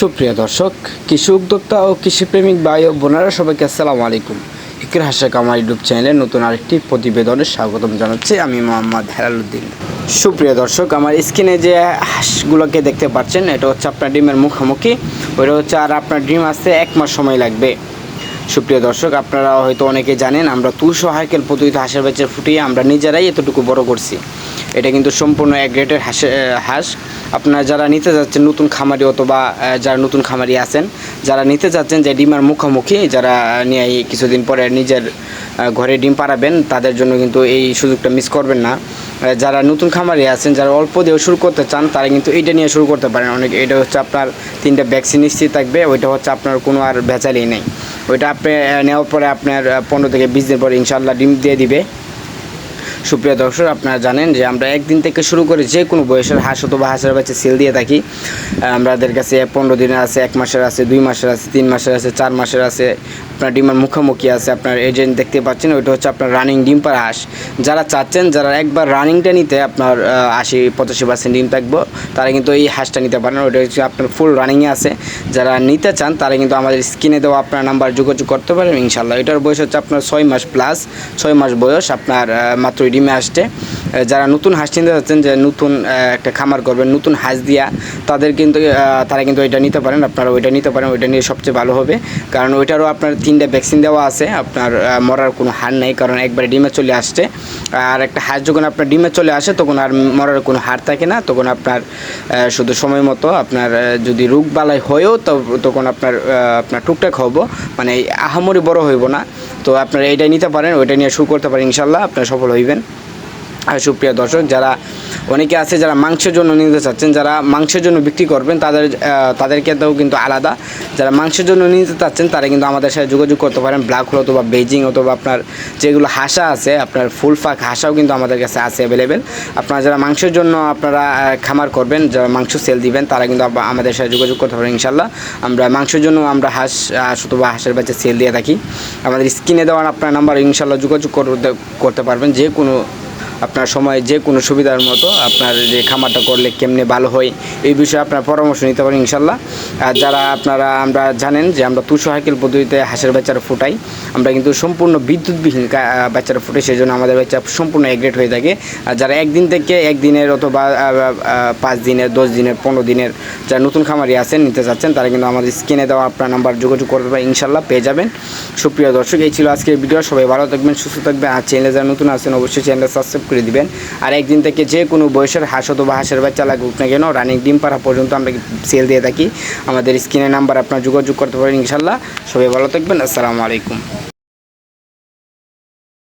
সুপ্রিয় দর্শক কৃষি উদ্যোক্তা ও কৃষিপ্রেমিক ভাই ও বোনেরা সবাইকে আসসালামু আলাইকুম। ইকরা হাসেক আমার ইউটিউব চ্যানেলে নতুন আরেকটি প্রতিবেদনে স্বাগতম জানাচ্ছি। আমি মোহাম্মদ হেলালুদ্দিন সুপ্রিয় দর্শক, আমার স্ক্রিনে যে হাঁসগুলোকে দেখতে পাচ্ছেন, এটা হচ্ছে আপনার ডিমের মুখোমুখি। ওইটা হচ্ছে আর আপনার ডিম আসতে এক মাস সময় লাগবে। সুপ্রিয় দর্শক, আপনারা হয়তো অনেকে জানেন, আমরা তুষো হাইকেল পদ্ধতিতে হাঁসের বাচ্চা ফুটিয়ে আমরা নিজেরাই এতটুকু বড় করছি। এটা কিন্তু সম্পূর্ণ এক গ্রেডের হাঁসে হাঁস। আপনারা যারা নিতে যাচ্ছেন নতুন খামারি অথবা যারা নতুন খামারি আছেন, যারা নিতে যাচ্ছেন যে ডিমের মুখোমুখি, যারা নিয়ে কিছুদিন পরে নিজের ঘরে ডিম পাড়াবেন, তাদের জন্য কিন্তু এই সুযোগটা মিস করবেন না। যারা নতুন খামারি আছেন, যারা অল্প দিয়ে শুরু করতে চান, তারা কিন্তু এইটা নিয়ে শুরু করতে পারেন। অনেক, এটা হচ্ছে আপনার তিনটা ভ্যাকসিন নিশ্চিত থাকবে, ওইটা হচ্ছে আপনার কোনো আর ভেজালই নেই। ওইটা আপনি নেওয়ার পরে আপনার পনেরো থেকে বিশ দিন পরে ইনশাল্লাহ ডিম দিয়ে দিবে। সুপ্রিয় দর্শক, আপনারা জানেন যে আমরা একদিন থেকে শুরু করে যে কোনো বয়সের হাঁস অথবা হাঁসের বাচ্চা সেল দিয়ে থাকি। আমাদের কাছে পনেরো দিনের আছে, এক মাসের আছে, দুই মাসের আছে, তিন মাসের আছে, চার মাসের আছে। আপনার ডিমের মুখোমুখি আছে, আপনার এজেন্ট দেখতে পাচ্ছেন, ওইটা হচ্ছে আপনার রানিং ডিম পাড়া হাঁস। যারা চাচ্ছেন, যারা একবার রানিংটা নিতে আপনার আশি, পঁচাশি পার্সেন্ট ডিম থাকব, তারা কিন্তু এই হাঁসটা নিতে পারেন ওইটা হচ্ছে আপনার ফুল রানিংয়ে আছে। যারা নিতে চান, তারা কিন্তু আমাদের স্ক্রিনে দেওয়া আপনার নাম্বার যোগাযোগ করতে পারেন ইনশাল্লাহ এটার বয়স হচ্ছে আপনার ছয় মাস প্লাস ছয় মাস বয়স, আপনার মাত্র ডিমে আহ, যারা নতুন হাঁস চিনতে যাচ্ছেন যে নতুন একটা খামার করবেন, নতুন হাঁস দিয়া, তাদের কিন্তু তারা কিন্তু ওইটা নিতে পারেন আপনারা ওইটা নিতে পারেন, ওইটা নিয়ে সবচেয়ে ভালো হবে। কারণ ওইটারও আপনার তিনটা ভ্যাকসিন দেওয়া আছে, আপনার মরার কোনো হার নেই, কারণ একবারে ডিমে চলে আসছে। আর একটা হাঁস যখন আপনার ডিমে চলে আসে, তখন আর মরার কোনো হার থাকে না, তখন আপনার শুধু সময় মতো আপনার যদি রোগ বালাই হয়েও তখন আপনার আপনার টুকটাক হব মানে আহামরি বড় হইব না। তো আপনারা এইটাই নিতে পারেন, ওইটা নিয়ে শুরু করতে পারেন, ইনশাল্লাহ, আপনারা সফল হইবেন। সুপ্রিয় দর্শক, যারা অনেকে আছে যারা মাংসের জন্য নিতে চাচ্ছেন, যারা মাংসের জন্য বিক্রি করবেন, তাদের তাদেরকে তো কিন্তু আলাদা। যারা মাংসের জন্য নিতে চাচ্ছেন, তারা কিন্তু আমাদের সাথে যোগাযোগ করতে পারেন। ব্ল্যাক হোল অথবা বেজিং অথবা আপনার যেগুলো হাসা আছে, আপনার ফুল ফাঁক হাসাও কিন্তু আমাদের কাছে আছে অ্যাভেলেবেল আপনারা যারা মাংসের জন্য আপনারা খামার করবেন, যারা মাংস সেল দিবেন, তারা কিন্তু আমাদের সাথে যোগাযোগ করতে পারেন ইনশাল্লাহ আমরা মাংসের জন্য আমরা হাঁস হাঁস অথবা হাঁসের বাচ্চা সেল দিয়ে থাকি। আমাদের স্ক্রিনে দেওয়ার আপনার নাম্বার ইনশাল্লাহ যোগাযোগ করতে পারবেন। যে কোনো আপনার সময় যে কোনো সুবিধার মতো আপনার যে খামারটা করলে কেমনে ভালো হয়, এই বিষয়ে আপনার পরামর্শ নিতে পারেন ইনশাল্লাহ। আর যারা আপনারা, আমরা জানেন যে আমরা তুষো হাইকেল পদ্ধতিতে হাঁসের বাচ্চারা ফুটাই। আমরা কিন্তু সম্পূর্ণ বিদ্যুৎবিহীন বাচ্চারা ফুটে সেই জন্য আমাদের বাচ্চা সম্পূর্ণ এগ্রেড হয়ে থাকে। আর যারা একদিন থেকে একদিনের অথবা পাঁচ দিনের, দশ দিনের, পনেরো দিনের যারা নতুন খামারি আছেন, নিতে চাচ্ছেন, তারা কিন্তু আমাদের স্ক্রিনে দেওয়া আপনার নাম্বার যোগাযোগ করতে পারেন, ইনশাল্লাহ পেয়ে যাবেন। সুপ্রিয় দর্শক, এই ছিল আজকের ভিডিও। সবাই ভালো থাকবেন, সুস্থ থাকবেন। আর চ্যানেলে যারা নতুন আছেন, অবশ্যই চ্যানেলটা সাবস্ক্রাইব করে দিবেন। আর একদিন থেকে যে কোনো বয়সের হাঁস অথবা হাঁসের বাচ্চা লাগুক না কেন রানিং ডিম পাড়া পর্যন্ত আমরা সেল দিয়ে থাকি। আমাদের স্ক্রিনের নাম্বার আপনার যোগাযোগ করতে পারেন ইনশাল্লাহ। সবাই ভালো থাকবেন, আসসালামু আলাইকুম।